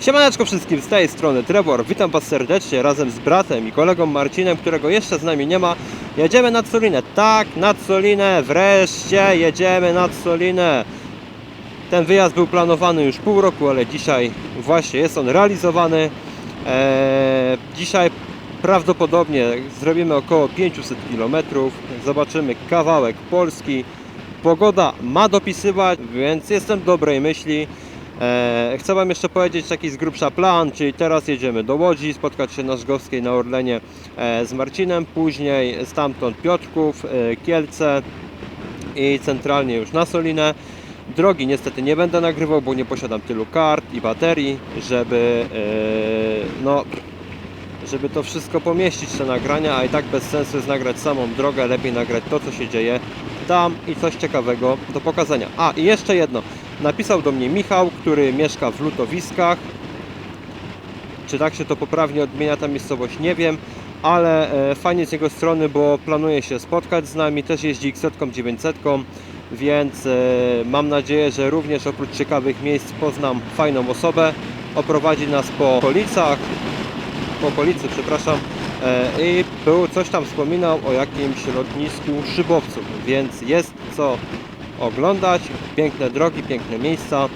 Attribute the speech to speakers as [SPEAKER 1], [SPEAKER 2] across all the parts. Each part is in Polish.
[SPEAKER 1] Siemaneczko wszystkim, z tej strony Trevor, witam Was serdecznie razem z bratem i kolegą Marcinem, którego jeszcze z nami nie ma. Jedziemy nad Solinę, tak, nad Solinę, wreszcie jedziemy nad Solinę. Ten wyjazd był planowany już pół roku, ale dzisiaj właśnie jest on realizowany. Eee, dzisiaj prawdopodobnie zrobimy około 500 km, zobaczymy kawałek Polski. Pogoda ma dopisywać, więc jestem dobrej myśli. E, chcę Wam jeszcze powiedzieć taki z grubsza plan, czyli teraz jedziemy do Łodzi, spotkać się na Żgowskiej na Orlenie e, z Marcinem, później stamtąd Piotrków, e, Kielce i centralnie już na Solinę. Drogi niestety nie będę nagrywał, bo nie posiadam tylu kart i baterii, żeby e, no, żeby to wszystko pomieścić te nagrania, a i tak bez sensu jest nagrać samą drogę, lepiej nagrać to co się dzieje tam i coś ciekawego do pokazania. A i jeszcze jedno, napisał do mnie Michał, który mieszka w Lutowiskach. Czy tak się to poprawnie odmienia ta miejscowość, nie wiem, ale e, fajnie z jego strony, bo planuje się spotkać z nami, też jeździ X-setką, 900, więc e, mam nadzieję, że również oprócz ciekawych miejsc poznam fajną osobę, oprowadzi nas po okolicach, po okolicy, przepraszam, e, i był coś tam wspominał o jakimś lotnisku szybowców, więc jest co oglądać, piękne drogi, piękne miejsca.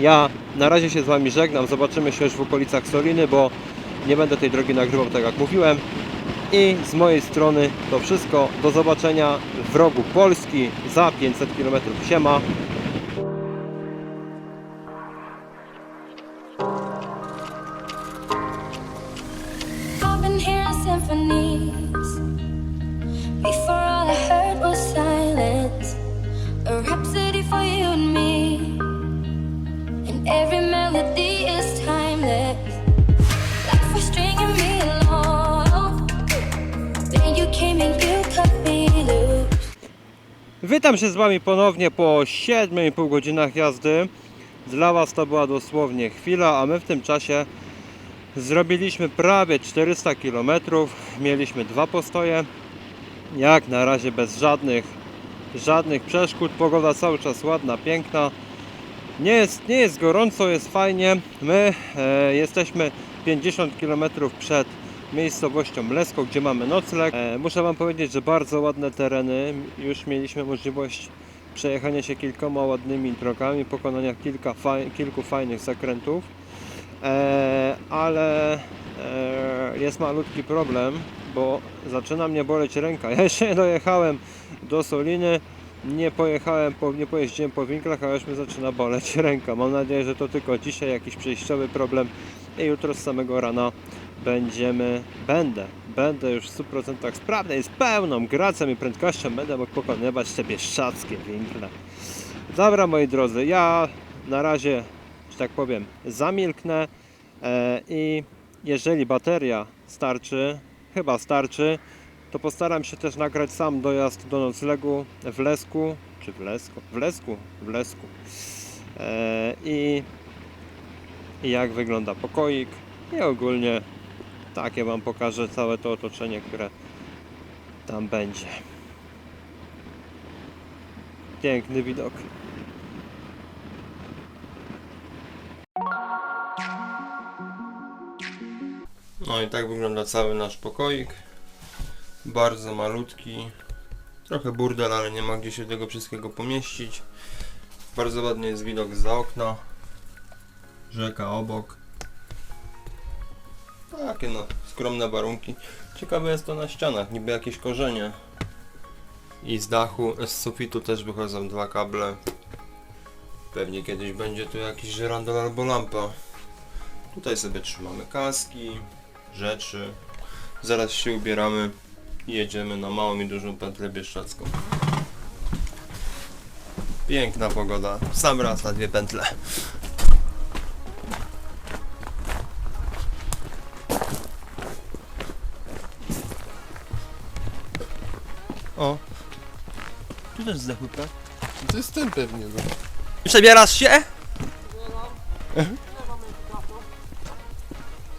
[SPEAKER 1] Ja na razie się z Wami żegnam, zobaczymy się już w okolicach Soliny, bo nie będę tej drogi nagrywał tak jak mówiłem. I z mojej strony to wszystko. Do zobaczenia w rogu Polski za 500 km. Siema.
[SPEAKER 2] Rhapsody for you and me. And every melody is timeless. Stringing me along. Then you came and you cut me loose.
[SPEAKER 1] Witam się z Wami ponownie po 7,5 godzinach jazdy. Dla Was to była dosłownie chwila, a my w tym czasie zrobiliśmy prawie 400 km. Mieliśmy dwa postoje. Jak na razie bez żadnych, żadnych przeszkód. Pogoda cały czas ładna, piękna. Nie jest, nie jest gorąco, jest fajnie. My e, jesteśmy 50 km przed miejscowością Lesko, gdzie mamy nocleg. E, muszę Wam powiedzieć, że bardzo ładne tereny. Już mieliśmy możliwość przejechania się kilkoma ładnymi drogami, pokonania kilka faj, kilku fajnych zakrętów. E, ale e, jest malutki problem, bo zaczyna mnie boleć ręka. Ja nie dojechałem do Soliny, nie pojechałem, po, nie pojeździłem po winklach, a już mnie zaczyna boleć ręka. Mam nadzieję, że to tylko dzisiaj jakiś przejściowy problem i jutro z samego rana będziemy, będę, będę już w 100% sprawny i z pełną gracją i prędkością będę mógł pokonywać te bieszczackie winkle. Dobra moi drodzy, ja na razie, że tak powiem, zamilknę e, i jeżeli bateria starczy, chyba starczy, to postaram się też nagrać sam dojazd do noclegu w Lesku, czy w Lesku? W Lesku? W Lesku. E, i, I jak wygląda pokoik i ogólnie takie Wam pokażę całe to otoczenie, które tam będzie. Piękny widok. I tak wygląda cały nasz pokoik. Bardzo malutki. Trochę burdel, ale nie ma gdzie się tego wszystkiego pomieścić. Bardzo ładny jest widok za okna. Rzeka obok. Takie no, skromne warunki. Ciekawe jest to na ścianach, niby jakieś korzenie. I z dachu, z sufitu też wychodzą dwa kable. Pewnie kiedyś będzie tu jakiś żyrandol albo lampa. Tutaj sobie trzymamy kaski, rzeczy. Zaraz się ubieramy i jedziemy na małą i dużą pętlę bieszczacką. Piękna pogoda. Sam raz na dwie pętle. O. Tu też zdechły, tak?
[SPEAKER 3] To jest ten pewnie, no.
[SPEAKER 1] Przebierasz się?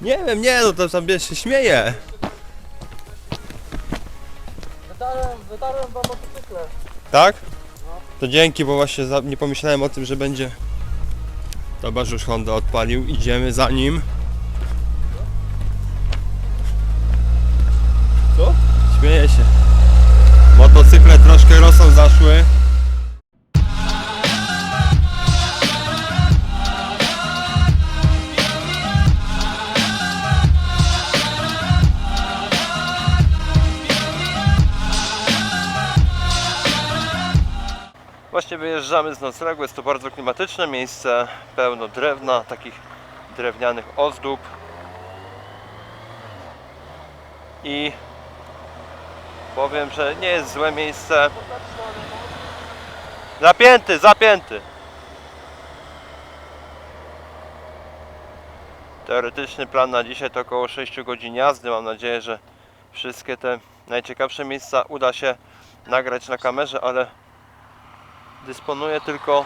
[SPEAKER 1] Nie wiem, nie, no to tam wiesz, się śmieje.
[SPEAKER 4] Wytarłem, wytarłem wam motocykle.
[SPEAKER 1] Tak? To dzięki, bo właśnie za, nie pomyślałem o tym, że będzie Zobacz, już Honda odpalił, idziemy za nim. Co? Śmieję się. Motocykle troszkę rosą zaszły. Właśnie wyjeżdżamy z noclegu, jest to bardzo klimatyczne miejsce, pełno drewna, takich drewnianych ozdób. I powiem, że nie jest złe miejsce. Zapięty, zapięty! Teoretyczny plan na dzisiaj to około 6 godzin jazdy. Mam nadzieję, że wszystkie te najciekawsze miejsca uda się nagrać na kamerze, ale dysponuję tylko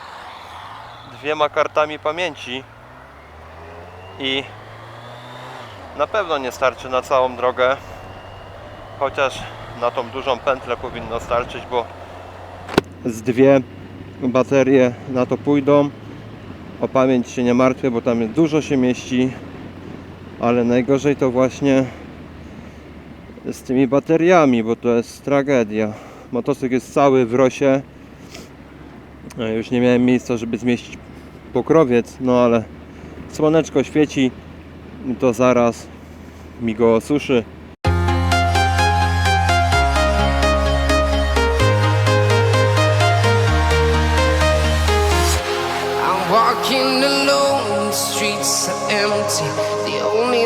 [SPEAKER 1] dwiema kartami pamięci i na pewno nie starczy na całą drogę chociaż na tą dużą pętlę powinno starczyć, bo z dwie baterie na to pójdą. O pamięć się nie martwię, bo tam dużo się mieści ale najgorzej to właśnie z tymi bateriami, bo to jest tragedia. Motocykl jest cały w rosie Już nie miałem miejsca, żeby zmieścić pokrowiec, no ale słoneczko świeci, to zaraz mi go osuszy.
[SPEAKER 5] Walking alone, the streets are empty.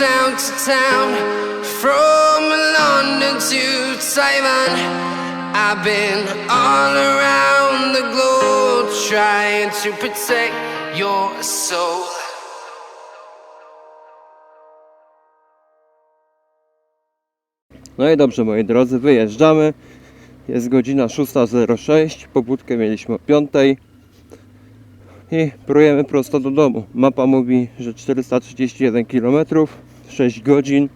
[SPEAKER 5] town to town, from London to Taiwan. I've been all around the globe trying to protect your soul.
[SPEAKER 1] No i dobrze moi drodzy, wyjeżdżamy. Jest godzina 6.06, pobudkę mieliśmy o 5 i prójemy prosto do domu. Mapa mówi, że 431 km. 6 godzin.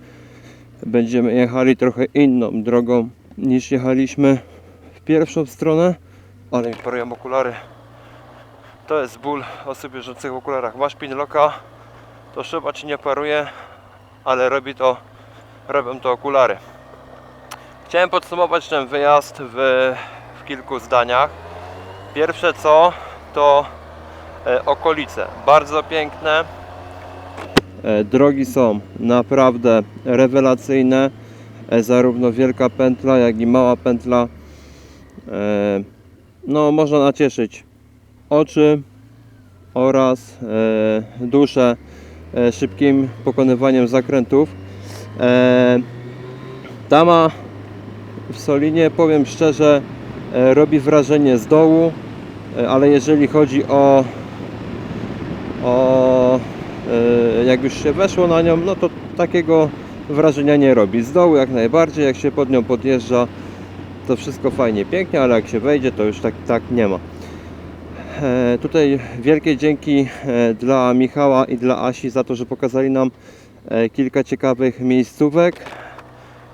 [SPEAKER 1] Będziemy jechali trochę inną drogą niż jechaliśmy w pierwszą stronę. Ale mi parują okulary. To jest ból osób jeżdżących w okularach. Masz pinlocka, to szyba ci nie paruje, ale robi to, robią to okulary. Chciałem podsumować ten wyjazd w, w kilku zdaniach. Pierwsze co to e, okolice. Bardzo piękne. E, drogi są naprawdę rewelacyjne. E, zarówno wielka pętla, jak i mała pętla. E, no, można nacieszyć oczy oraz duszę szybkim pokonywaniem zakrętów. Tama w Solinie, powiem szczerze, robi wrażenie z dołu, ale jeżeli chodzi o, o jak już się weszło na nią, no to takiego wrażenia nie robi. Z dołu jak najbardziej, jak się pod nią podjeżdża, to wszystko fajnie, pięknie, ale jak się wejdzie, to już tak, tak nie ma. E, Tutaj wielkie dzięki e, dla Michała i dla Asi za to, że pokazali nam e, kilka ciekawych miejscówek.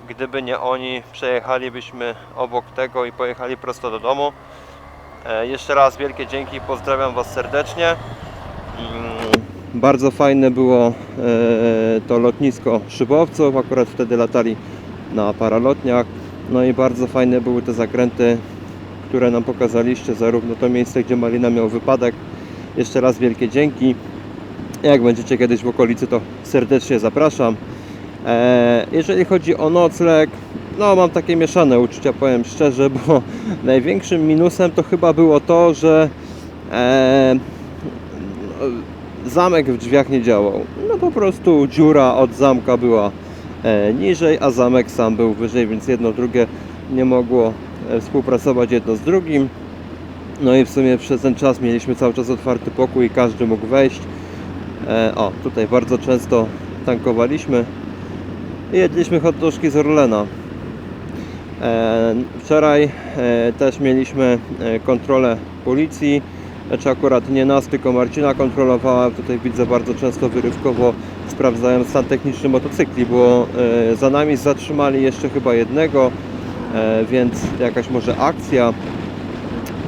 [SPEAKER 1] Gdyby nie oni, przejechalibyśmy obok tego i pojechali prosto do domu. E, Jeszcze raz wielkie dzięki, pozdrawiam Was serdecznie. Bardzo fajne było e, to lotnisko szybowców, akurat wtedy latali na paralotniach. No i bardzo fajne były te zakręty, które nam pokazaliście, zarówno to miejsce, gdzie Malina miał wypadek. Jeszcze raz wielkie dzięki. Jak będziecie kiedyś w okolicy, to serdecznie zapraszam. E, jeżeli chodzi o nocleg, no mam takie mieszane uczucia, powiem szczerze, bo największym minusem to chyba było to, że e, zamek w drzwiach nie działał. No po prostu dziura od zamka była e, niżej, a zamek sam był wyżej, więc jedno drugie nie mogło e, współpracować jedno z drugim. No i w sumie przez ten czas mieliśmy cały czas otwarty pokój i każdy mógł wejść. E, o, tutaj bardzo często tankowaliśmy i jedliśmy hot z Orlena. Wczoraj też mieliśmy kontrolę policji, znaczy akurat nie nas, tylko Marcina kontrolowała. Tutaj widzę bardzo często wyrywkowo sprawdzają stan techniczny motocykli, bo e, za nami zatrzymali jeszcze chyba jednego, e, więc jakaś może akcja,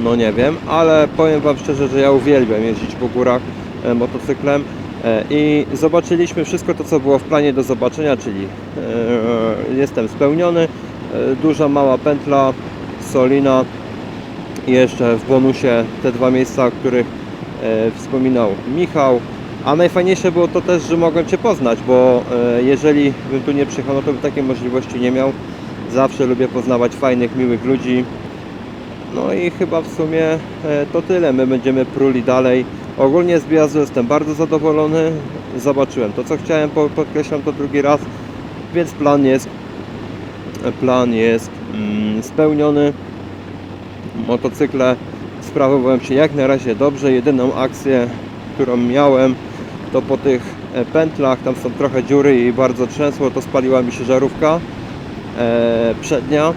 [SPEAKER 1] no nie wiem, ale powiem Wam szczerze, że ja uwielbiam jeździć po górach e, motocyklem i zobaczyliśmy wszystko to, co było w planie do zobaczenia, czyli jestem spełniony, duża, mała pętla, Solina i jeszcze w bonusie te dwa miejsca, o których e, wspominał Michał. A najfajniejsze było to też, że mogłem Cię poznać, bo e, jeżeli bym tu nie przyjechał, no to bym takiej możliwości nie miał. Zawsze lubię poznawać fajnych, miłych ludzi. No i chyba w sumie e, to tyle. My będziemy pruli dalej. Ogólnie z wyjazdu jestem bardzo zadowolony. Zobaczyłem to, co chciałem, po- podkreślam to drugi raz, więc plan jest plan jest mm, spełniony. Motocykle sprawowałem się jak na razie dobrze. Jedyną akcję, którą miałem, to po tych e, pętlach, tam są trochę dziury i bardzo trzęsło, to spaliła mi się żarówka e, przednia.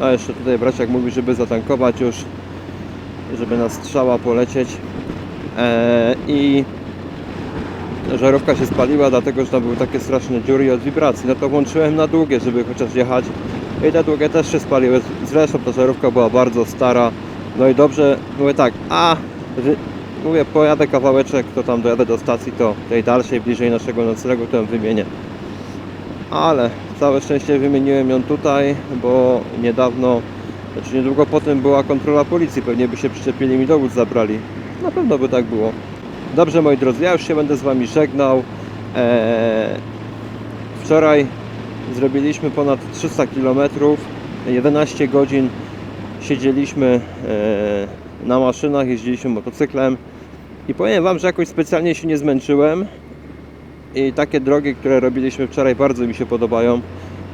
[SPEAKER 1] A jeszcze tutaj braciak mówi, żeby zatankować już, żeby na strzała polecieć. E, I żarówka się spaliła, dlatego że tam były takie straszne dziury od wibracji. No to włączyłem na długie, żeby chociaż jechać. I te długie też się spaliły. Zresztą ta żarówka była bardzo stara. No i dobrze, mówię tak, a mówię, pojadę kawałeczek, to tam dojadę do stacji, to tej dalszej, bliżej naszego noclegu, to ją wymienię. Ale całe szczęście wymieniłem ją tutaj, bo niedawno, znaczy niedługo potem była kontrola policji, pewnie by się przyczepili mi dowód zabrali. Na pewno by tak było. Dobrze moi drodzy, ja już się będę z Wami żegnał. Eee, wczoraj zrobiliśmy ponad 300 km, 11 godzin siedzieliśmy eee, na maszynach, jeździliśmy motocyklem i powiem Wam, że jakoś specjalnie się nie zmęczyłem i takie drogi, które robiliśmy wczoraj bardzo mi się podobają.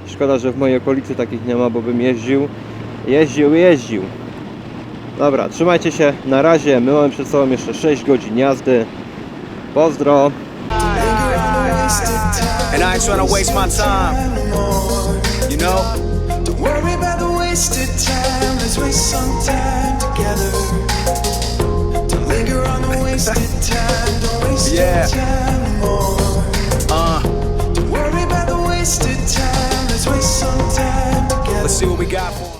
[SPEAKER 1] Szkoda, że w mojej okolicy takich nie ma, bo bym jeździł, jeździł, jeździł. Dobra, trzymajcie się. Na razie my mamy przed sobą jeszcze 6 godzin jazdy. Pozdro!
[SPEAKER 5] I.
[SPEAKER 6] You know? Don't worry about the wasted time. Let's waste some time together.
[SPEAKER 7] Don't uh. worry about the wasted time. Let's see what we got.